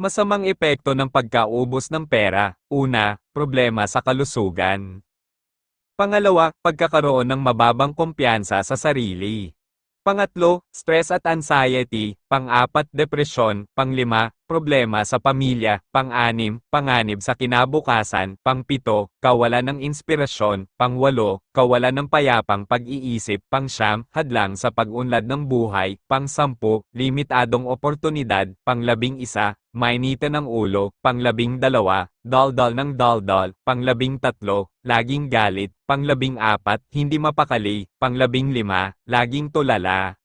Masamang epekto ng pagkaubos ng pera. Una, problema sa kalusugan. Pangalawa, pagkakaroon ng mababang kumpiyansa sa sarili. Pangatlo, stress at anxiety. Pang-apat, depresyon. Panglima, problema sa pamilya. Pang-anim, panganib sa kinabukasan. Pang-pito, kawalan ng inspirasyon. Pang-walo, kawalan ng payapang pag-iisip. Pang-siyam, hadlang sa pag-unlad ng buhay. Pang-sampu, limitadong oportunidad. Pang-labing isa, mainitan ng ulo. Pang-labing dalawa, daldal ng daldal. Pang-labing tatlo, laging galit. Pang-labing apat, hindi mapakali. Pang-labing lima, laging tulala.